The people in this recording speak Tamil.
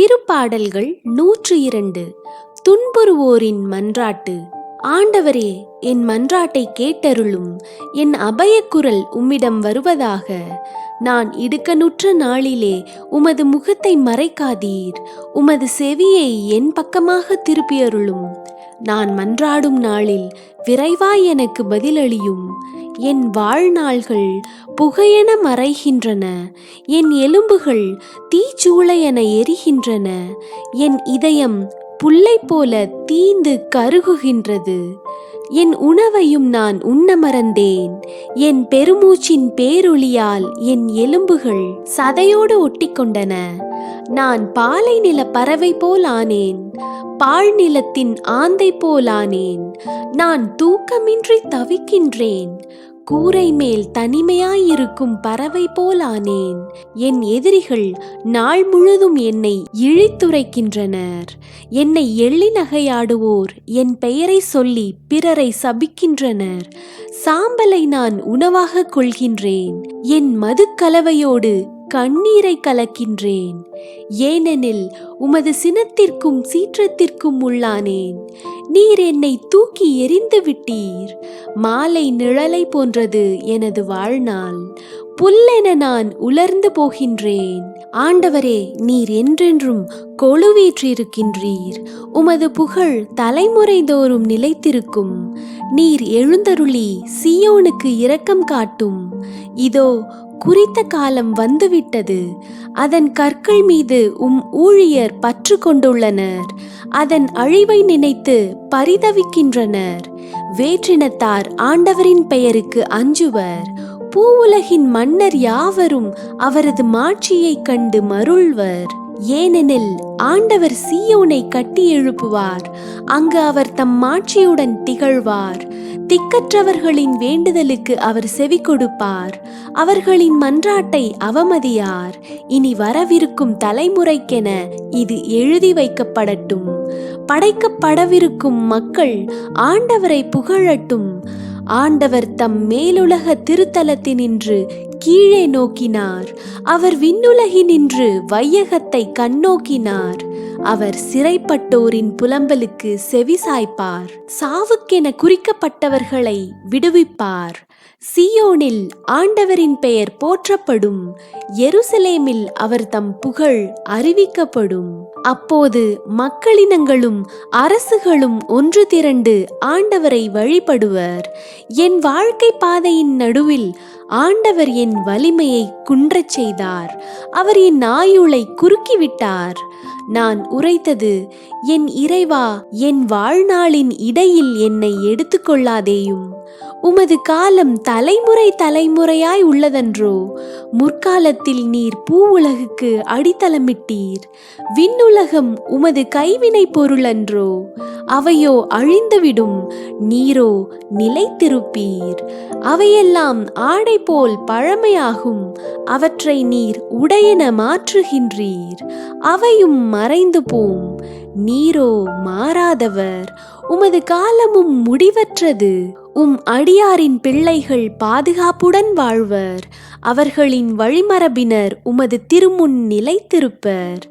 திருப்பாடல்கள் நூற்று இரண்டு. துன்புறுவோரின் மன்றாட்டு. ஆண்டவரே என் மன்றாட்டை கேட்டருளும். என் அபயக்குரல் உம்மிடம் வருவதாக. நான் இடுக்கனுற்ற நாளிலே உமது முகத்தை மறைக்காதீர். உமது செவியை என் பக்கமாக திருப்பியருளும். நான் மன்றாடும் நாளில் விரைவாய் எனக்கு பதிலளியும். என் வாழ்நாள்கள் புகையென மறைகின்றன. என் எலும்புகள் தீச்சூளையென எரிகின்றன. என் இதயம் புல்லை போல தீந்து கருகுகின்றது. என் உணவையும் நான் உண்ண மறந்தேன் என் பெருமூச்சின் பேரொளியால் என் எலும்புகள் சதையோடு ஒட்டிக்கொண்டன. நான் பாலை நில பறவை போல் ஆனேன். பாழ் நிலத்தின் ஆந்தை போலானேன் நான் தூக்கமின்றி தவிக்கின்றேன். கூரை மேல் தனிமையாயிருக்கும் பறவை போலானேன் என் எதிரிகள் நாள் முழுதும் என்னை இழித்துரைக்கின்றனர். என்னை எள்ளி நகையாடுவோர் என் பெயரை சொல்லி பிறரை சபிக்கின்றனர். சாம்பலை நான் உணவாக கொள்கின்றேன். என் மதுக்கலவையோடு கண்ணீரை கலக்கின்றேன். ஏனெனில் உமது சினத்திற்கும் சீற்றத்திற்கும் உள்ளானேன். நீர் என்னை தூக்கி எரிந்து விட்டீர். மாலை நிழலை போன்றது எனது வாழ்நாள். புல்லென நான் உலர்ந்து போகின்றேன். ஆண்டவரே நீர் என்றென்றும் கொழுவீற்றிருக்கின்றீர். உமது புகழ் தலைமுறை தோறும் நிலைத்திருக்கும். நீர் எழுந்தருளி சியோனுக்கு இரக்கம் காட்டும். இதோ குறித்த காலம் வந்துவிட்டது. அதன் கற்கள் மீது உம் ஊழியர் பற்று கொண்டுள்ளனர். அதன் அழிவை நினைத்து பரிதவிக்கின்றனர். வேற்றினத்தார் ஆண்டவரின் பெயருக்கு அஞ்சுவர். பூவுலகின் மன்னர் யாவரும் அவரது மாட்சியைக் கண்டு மருள்வர். ஏனெனில் ஆண்டவர் சீயோனை கட்டி எழுப்புவார். அங்கு அவர் தம் மாட்சியுடன் திகழ்வார். திக்கற்றவர்களின் வேண்டுதலுக்கு அவர் செவி கொடுப்பார். அவர்களின் மன்றாட்டை அவமதியார். இனி வரவிருக்கும் தலைமுறைக்கென இது எழுதி வைக்கப்படட்டும். படைக்கப்படவிருக்கும் மக்கள் ஆண்டவரை புகழட்டும். ஆண்டவர் தம் மேலுலக திருத்தலத்தினின்று கீழே நோக்கினார். அவர் விண்ணுலகினின்று வையகத்தை கண்ணோக்கினார். அவர் சிறைப்பட்டோரின் புலம்பலுக்கு செவிசாய்ப்பார் சாவுக்கென குறிக்கப்பட்டவர்களை விடுவிப்பார். சியோனில் ஆண்டவரின் பெயர் போற்றப்படும். எருசலேமில் அவர் தம் புகழ் அறிவிக்கப்படும். அப்போது மக்களினங்களும் அரசுகளும் ஒன்று திரண்டு ஆண்டவரை வழிபடுவர். என் வாழ்க்கை பாதையின் நடுவில் ஆண்டவர் என் வலிமையை குன்றச் செய்தார். அவர் என் ஆயுளை குறுக்கிவிட்டார். நான் உரைத்தது என் இறைவா என் வாழ்நாளின் இடையில் என்னை எடுத்துக்கொள்ளாதேயும். உமது காலம் தலைமுறை தலைமுறையாய் உள்ளதன்றோ முற்காலத்தில் நீர் பூவுலகுக்கு அடித்தளமிட்டீர். விண்ணுலகம் உமது கைவினை பொருளன்றோ அவையோ அழிந்துவிடும் நீரோ நிலைத்திருப்பீர். அவையெல்லாம் ஆடை போல் பழமையாகும் அவற்றை நீர் உடையென மாற்றுகின்றீர். அவையும் மறைந்து போம் நீரோ மாறாதவர். உமது காலமும் முடிவற்றது. உம் அடியாரின் பிள்ளைகள் பாதுகாப்புடன் வாழ்வர். அவர்களின் வழிமரபினர் உமது திருமுன் நிலைத்திருப்பர்.